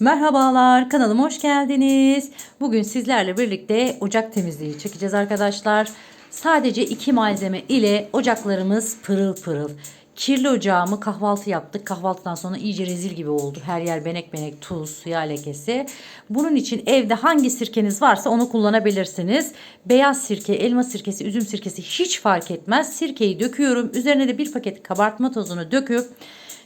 Merhabalar kanalıma hoş geldiniz. Bugün sizlerle birlikte ocak temizliği çekeceğiz arkadaşlar. Sadece iki malzeme ile ocaklarımız pırıl pırıl. Kirli ocağımı kahvaltı yaptık. Kahvaltıdan sonra iyice rezil gibi oldu. Her yer benek benek tuz, yağ lekesi. Bunun için evde hangi sirkeniz varsa onu kullanabilirsiniz. Beyaz sirke, elma sirkesi, üzüm sirkesi hiç fark etmez. Sirkeyi döküyorum. Üzerine de bir paket kabartma tozunu döküp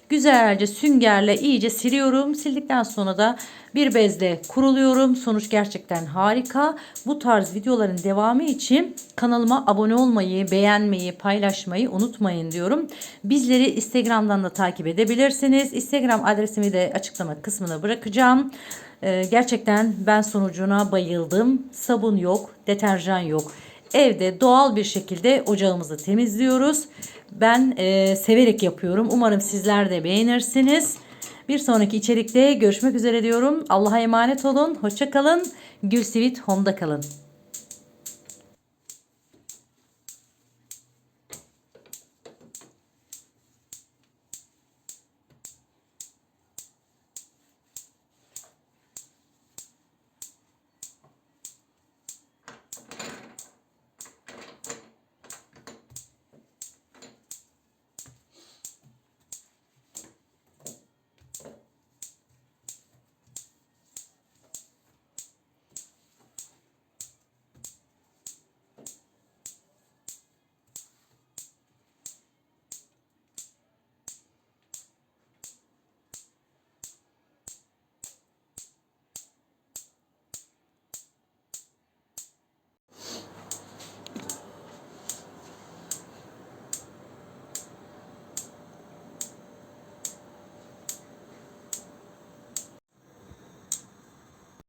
Güzelce süngerle iyice siliyorum. Sildikten sonra da bir bezle kuruluyorum. Sonuç gerçekten harika. Bu tarz videoların devamı için kanalıma abone olmayı, beğenmeyi, paylaşmayı unutmayın diyorum. Bizleri Instagram'dan da takip edebilirsiniz. Instagram adresimi de açıklama kısmına bırakacağım. Ee, gerçekten ben sonucuna bayıldım. Sabun yok, deterjan yok. Evde doğal bir şekilde ocağımızı temizliyoruz. Ben e, severek yapıyorum. Umarım sizler de beğenirsiniz. Bir sonraki içerikte görüşmek üzere diyorum. Allah'a emanet olun. Hoşça kalın. Gülsivit Home'da kalın.